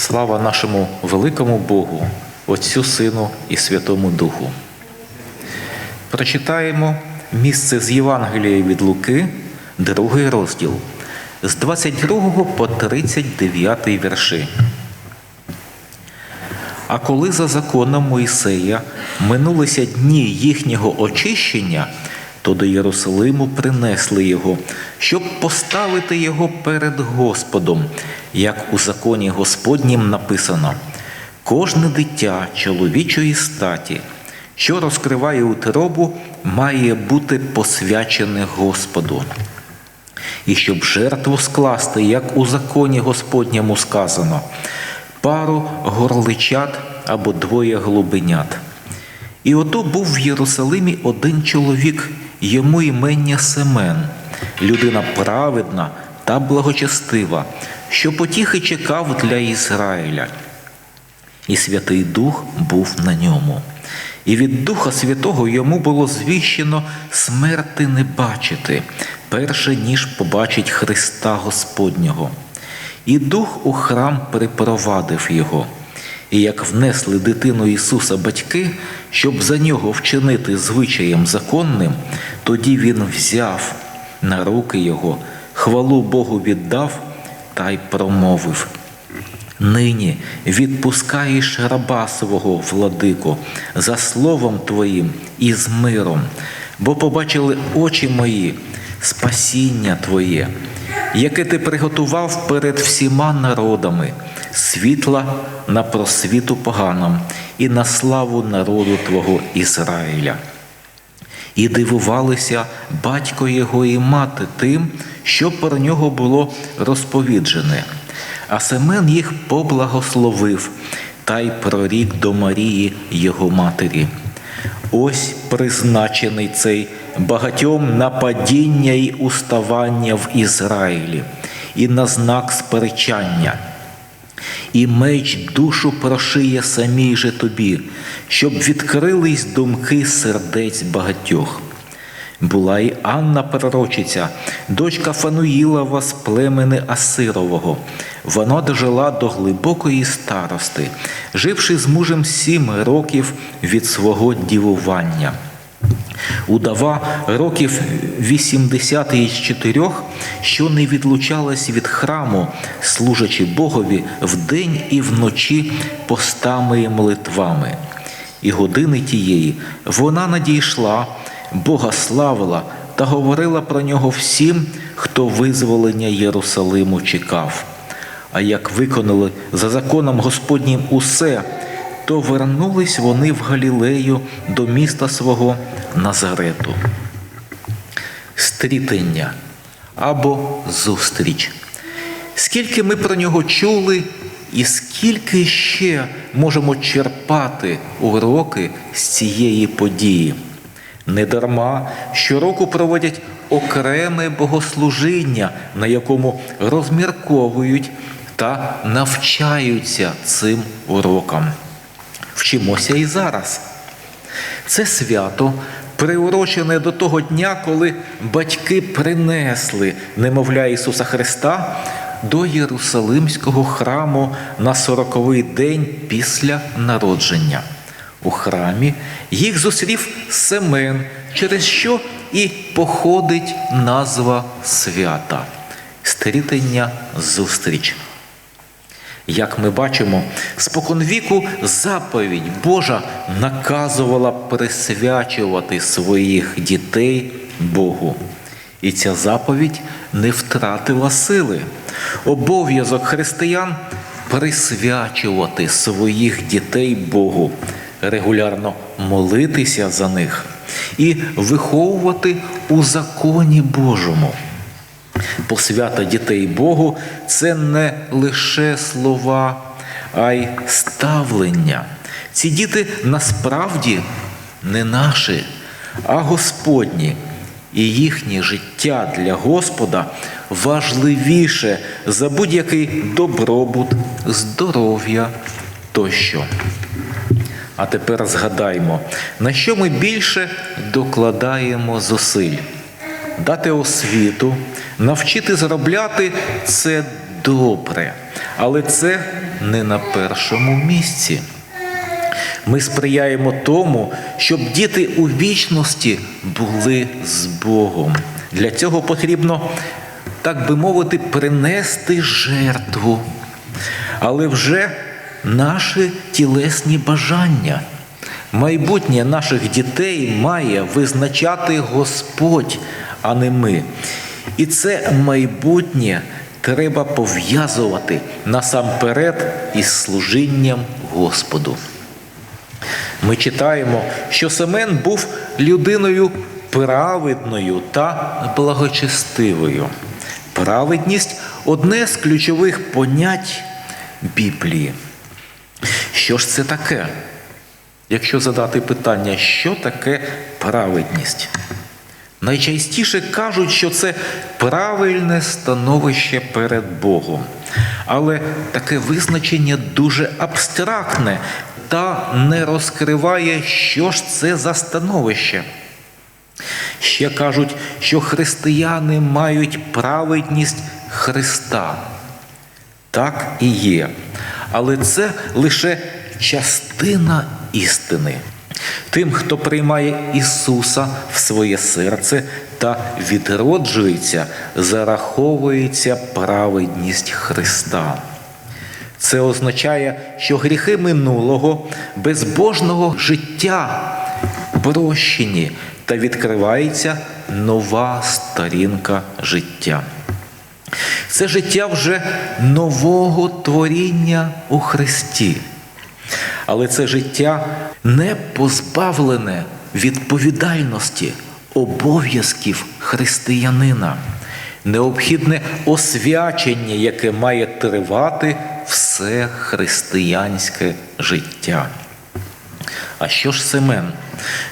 Слава нашому великому Богу, Отцю Сину і Святому Духу. Прочитаємо місце з Євангелія від Луки, другий розділ, з 22 по 39 вірші. А коли за законом Моїсея минулися дні їхнього очищення, то до Єрусалиму принесли його, щоб поставити його перед Господом, як у законі Господнім написано: кожне дитя чоловічої статі, що розкриває утробу, має бути посвячене Господу. І щоб жертву скласти, як у законі Господньому сказано, пару горличат або двоє голубенят. І ото був в Єрусалимі один чоловік, йому імення Семен, людина праведна та благочестива, що потіхи чекав для Ізраїля. І Святий Дух був на ньому. І від Духа Святого йому було звіщено смерти не бачити, перше ніж побачить Христа Господнього. І Дух у храм припровадив його. І як внесли дитину Ісуса батьки, щоб за нього вчинити звичаєм законним, тоді він взяв на руки його, хвалу Богу віддав та й промовив. Нині відпускаєш раба свого, владико, за словом Твоїм і з миром, бо побачили очі мої спасіння Твоє, яке ти приготував перед всіма народами, світла на просвіту поганам і на славу народу Твого Ізраїля. І дивувалися батько його і мати тим, що про нього було розповіджене. А Семен їх поблагословив та й прорік до Марії його матері. Ось призначений цей багатьом на падіння й уставання в Ізраїлі, і на знак сперечання. І меч душу прошиє самій же тобі, щоб відкрились думки сердець багатьох. Була й Анна пророчиця, дочка Фануїлова з племени Асирового. Вона дожила до глибокої старости, живши з мужем сім років від свого дівування. Удава років 80 із чотирьох, що не відлучалась від храму, служачи Богові вдень і вночі постами і молитвами. І години тієї вона надійшла, Бога славила та говорила про нього всім, хто визволення Єрусалиму чекав. А як виконали за законом Господнім усе, то вернулись вони в Галілею до міста свого Назарету. Стрітення або зустріч. Скільки ми про нього чули, і скільки ще можемо черпати уроки з цієї події. Недарма щороку проводять окреме богослужіння, на якому розмірковують та навчаються цим урокам. Вчимося і зараз. Це свято приурочене до того дня, коли батьки принесли немовля Ісуса Христа до Єрусалимського храму на сороковий день після народження. У храмі їх зустрів Семен, через що і походить назва свята стрітення зустріч. Як ми бачимо, споконвіку заповідь Божа наказувала присвячувати своїх дітей Богу. І ця заповідь не втратила сили. Обов'язок християн присвячувати своїх дітей Богу, регулярно молитися за них і виховувати у законі Божому. Посвята дітей Богу це не лише слова, а й ставлення. Ці діти насправді не наші, а Господні. І їхнє життя для Господа важливіше за будь-який добробут, здоров'я тощо. А тепер згадаймо, на що ми більше докладаємо зусиль. Дати освіту, навчити заробляти це добре, але це не на першому місці. Ми сприяємо тому, щоб діти у вічності були з Богом. Для цього потрібно, так би мовити, принести жертву, але вже наші тілесні бажання. Майбутнє наших дітей має визначати Господь, а не ми. І це майбутнє треба пов'язувати насамперед із служінням Господу. Ми читаємо, що Семен був людиною праведною та благочестивою. Праведність одне з ключових понять Біблії. Що ж це таке? Якщо задати питання, що таке праведність? Найчастіше кажуть, що це правильне становище перед Богом. Але таке визначення дуже абстрактне та не розкриває, що ж це за становище. Ще кажуть, що християни мають праведність Христа. Так і є. Але це лише частина істини. Тим, хто приймає Ісуса в своє серце та відроджується, зараховується праведність Христа. Це означає, що гріхи минулого, безбожного життя прощені та відкривається нова сторінка життя. Це життя вже нового творіння у Христі. Але це життя не позбавлене відповідальності, обов'язків християнина, необхідне освячення, яке має тривати все християнське життя. А що ж Семен?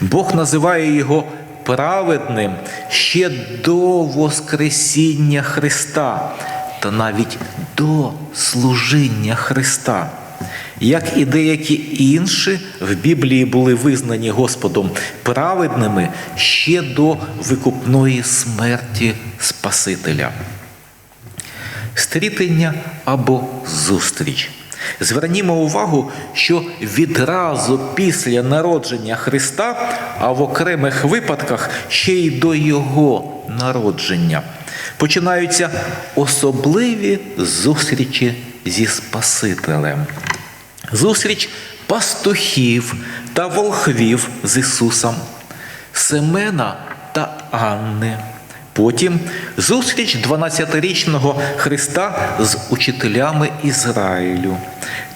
Бог називає його праведним ще до Воскресіння Христа та навіть до служіння Христа. Як і деякі інші в Біблії були визнані Господом праведними ще до викупної смерті Спасителя. Стрітення або зустріч. Звернімо увагу, що відразу після народження Христа, а в окремих випадках ще й до Його народження, починаються особливі зустрічі зі Спасителем. Зустріч пастухів та волхвів з Ісусом, Семена та Анни. Потім зустріч 12-річного Христа з учителями Ізраїлю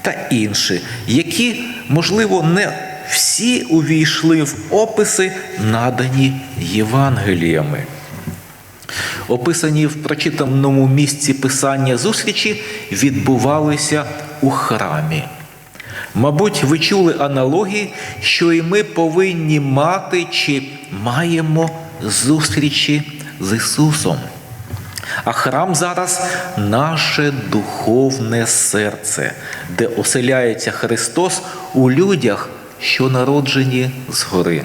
та інші, які, можливо, не всі увійшли в описи, надані Євангеліями. Описані в прочитаному місці писання зустрічі відбувалися у храмі. Мабуть, ви чули аналогії, що і ми повинні мати чи маємо зустрічі з Ісусом. А храм зараз наше духовне серце, де оселяється Христос у людях, що народжені згори.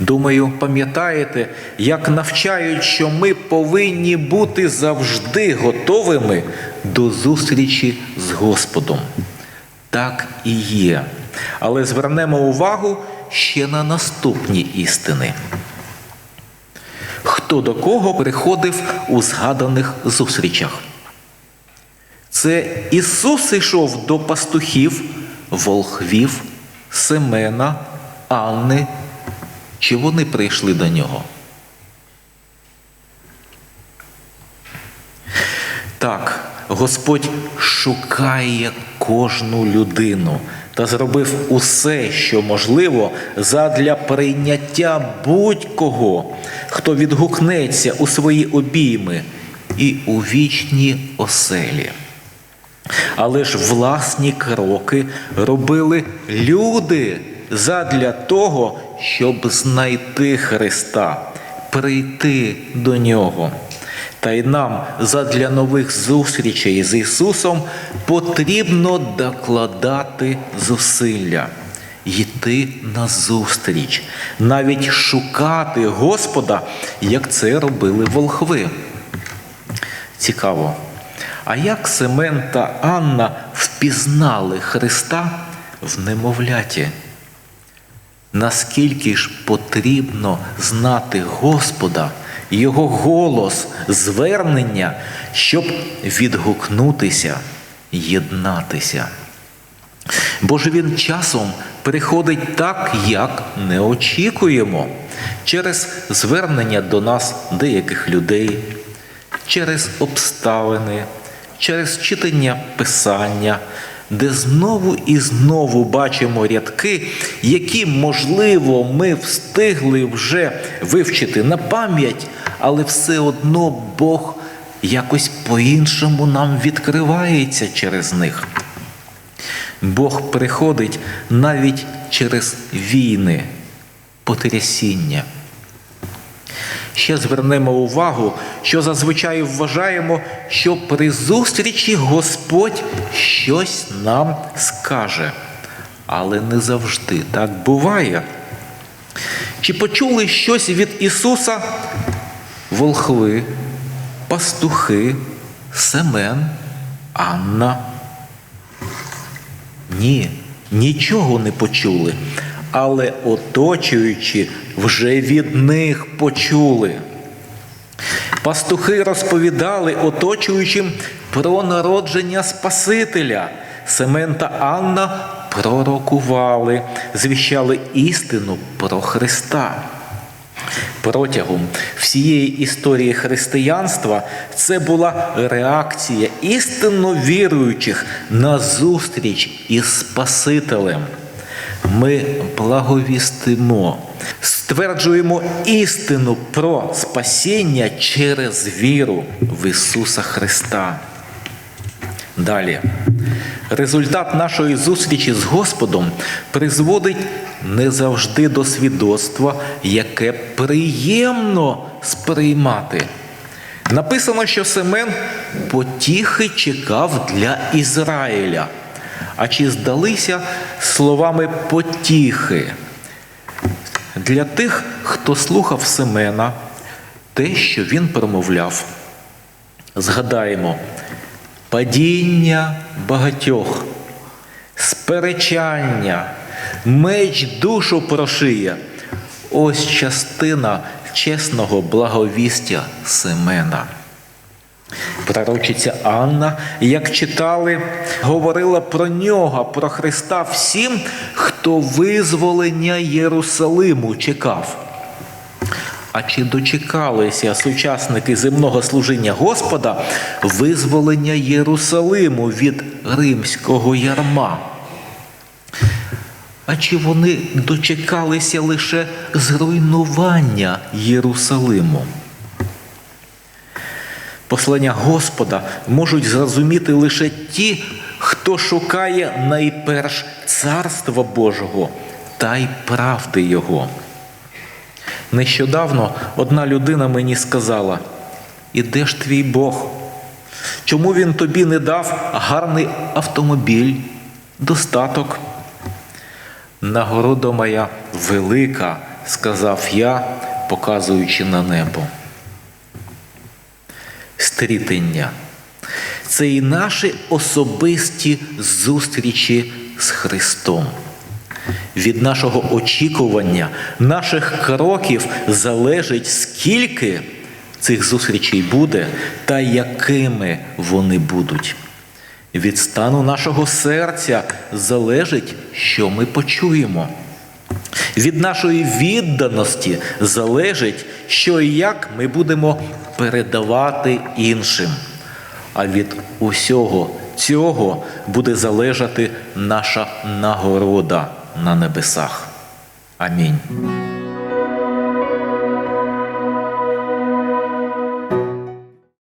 Думаю, пам'ятаєте, як навчають, що ми повинні бути завжди готовими до зустрічі з Господом. Так і є. Але звернемо увагу ще на наступні істини хто до кого приходив у згаданих зустрічах. Це Ісус йшов до пастухів, волхвів, Семена, Анни. Чи вони прийшли до нього? Так, Господь шукає кожну людину та зробив усе, що можливо, задля прийняття будь-кого, хто відгукнеться у свої обійми і у вічні оселі. Але ж власні кроки робили люди задля того, щоб знайти Христа, прийти до Нього. Та й нам задля нових зустрічей з Ісусом потрібно докладати зусилля, йти на зустріч, навіть шукати Господа, як це робили волхви. Цікаво. А як Семен та Анна впізнали Христа в немовляті? Наскільки ж потрібно знати Господа, Його голос, звернення, щоб відгукнутися, єднатися? Бо ж він часом приходить так, як не очікуємо, через звернення до нас деяких людей, через обставини, через читання Писання, де знову і знову бачимо рядки, які, можливо, ми встигли вже вивчити на пам'ять, але все одно Бог якось по-іншому нам відкривається через них. Бог приходить навіть через війни, потрясіння. Ще звернемо увагу, що зазвичай вважаємо, що при зустрічі Господь щось нам скаже. Але не завжди так буває. Чи почули щось від Ісуса волхви, пастухи, Семен, Анна? Ні, нічого не почули, але оточуючи вже від них почули. Пастухи розповідали оточуючим про народження Спасителя. Семен та Анна пророкували, звіщали істину про Христа. Протягом всієї історії християнства це була реакція істинно віруючих на зустріч із Спасителем. Ми благовістимо, стверджуємо істину про спасіння через віру в Ісуса Христа. Далі. Результат нашої зустрічі з Господом призводить не завжди до свідоцтва, яке приємно сприймати. Написано, що Семен потіхи чекав для Ізраїля. А чи здалися словами потіхи? Для тих, хто слухав Семена, те, що він промовляв. Згадаємо, падіння багатьох, сперечання, меч душу прошиє. Ось частина чесного благовістя Семена. Пророчиця Анна, як читали, говорила про нього, про Христа всім, хто визволення Єрусалиму чекав. А чи дочекалися сучасники земного служіння Господа визволення Єрусалиму від римського ярма? А чи вони дочекалися лише зруйнування Єрусалиму? Послання Господа можуть зрозуміти лише ті, хто шукає найперш Царства Божого та й правди Його. Нещодавно одна людина мені сказала: І де ж твій Бог? Чому він тобі не дав гарний автомобіль, достаток? Нагорода моя велика, сказав я, показуючи на небо. Стрітення. Це і наші особисті зустрічі з Христом. Від нашого очікування, наших кроків залежить, скільки цих зустрічей буде та якими вони будуть. Від стану нашого серця залежить, що ми почуємо. Від нашої відданості залежить, що і як ми будемо передавати іншим. А від усього цього буде залежати наша нагорода на небесах. Амінь.